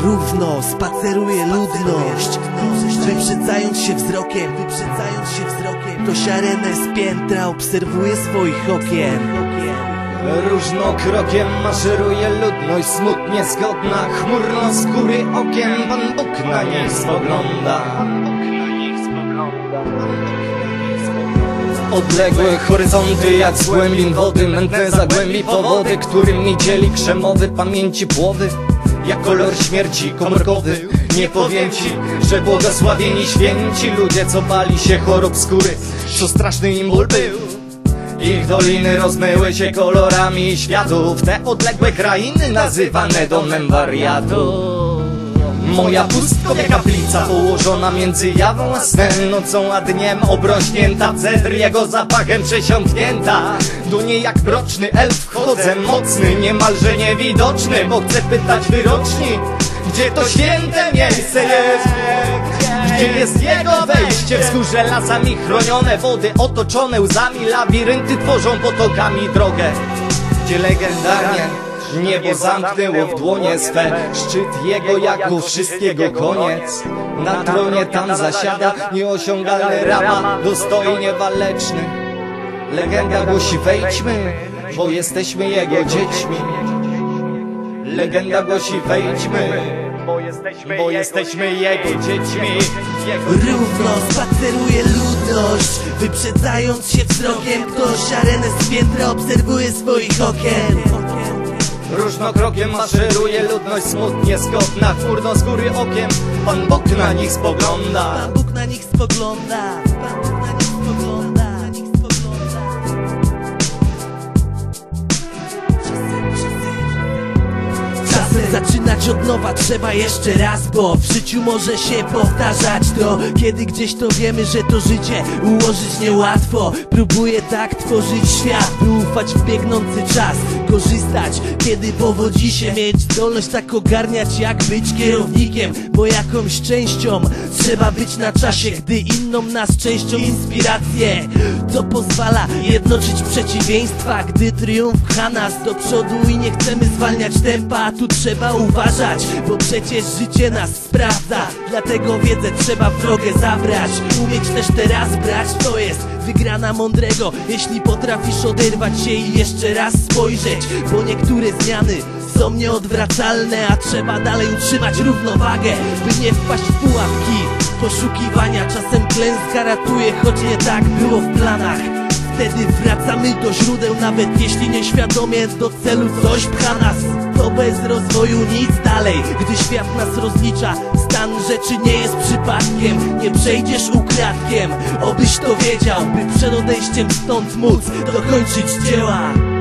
Równo spaceruje ludność. Wyprzedzając się wzrokiem. Wyprzedzając się wzrokiem. Ktoś arenę z piętra obserwuje swoich okien. Różnokrokiem maszeruje ludność smutnie zgodna. Chmurno z góry okiem Pan Bóg na nich spogląda. Odległe horyzonty jak z głębin wody Mętne zagłębi powody, którymi dzieli krzemowy Pamięci płowy jak kolor śmierci komórkowy. Nie powiem ci, że błogosławieni święci Ludzie co bali się chorób skóry. Co straszny im ból był. Ich doliny rozmyły się kolorami światów. Te odległe krainy nazywane domem wariatu Moja pustkowa kaplica położona między jawą a snem Nocą a dniem obrośnięta cedr jego zapachem przesiąknięta Do niej jak mroczny elf wchodzę mocny Niemalże niewidoczny, bo chcę pytać wyroczni Gdzie to święte miejsce jest? Gdzie jest jego wejście? Wzgórze lasami chronione Wody otoczone łzami Labirynty tworzą potokami drogę Gdzie legendarnie Niebo zamknęło w dłonie swe Szczyt jego jak u wszystkiego koniec. Na tronie tam zasiada Nieosiągalny rama Dostojnie waleczny. Legenda głosi wejdźmy Bo jesteśmy jego dziećmi. Legenda głosi wejdźmy Bo jesteśmy, bo jesteśmy jego dziećmi. Jego Równo spaceruje ludność Wyprzedzając się wzrokiem. Ktoś arenę z piętra obserwuje swoich okien Różnokrokiem maszeruje ludność smutnie skopna Chmurno z góry okiem. Pan Bóg na nich spogląda. Pan Bóg na nich spogląda zaczynać od nowa trzeba jeszcze raz Bo w życiu może się powtarzać to. Kiedy gdzieś to wiemy, że to życie ułożyć niełatwo. Próbuję tak tworzyć świat, by ufać w biegnący czas. Korzystać, kiedy powodzi się Mieć zdolność tak ogarniać jak być kierownikiem. Bo jakąś częścią trzeba być na czasie Gdy inną nas częścią inspirację To pozwala jednoczyć przeciwieństwa Gdy triumf pcha nas do przodu i nie chcemy zwalniać tempa. Tu trzeba uważać, bo przecież życie nas sprawdza. Dlatego wiedzę trzeba w drogę zabrać Umieć też teraz brać, to jest wygrana mądrego Jeśli potrafisz oderwać się i jeszcze raz spojrzeć Bo niektóre zmiany są nieodwracalne A trzeba dalej utrzymać równowagę By nie wpaść w pułapki. Poszukiwania Czasem klęska ratuje, choć nie tak było w planach Wtedy wracamy do źródeł, nawet jeśli nieświadomie do celu coś pcha nas. To bez rozwoju nic dalej, gdy świat nas rozlicza Stan rzeczy nie jest przypadkiem, nie przejdziesz ukradkiem. Obyś to wiedział, by przed odejściem stąd móc dokończyć dzieła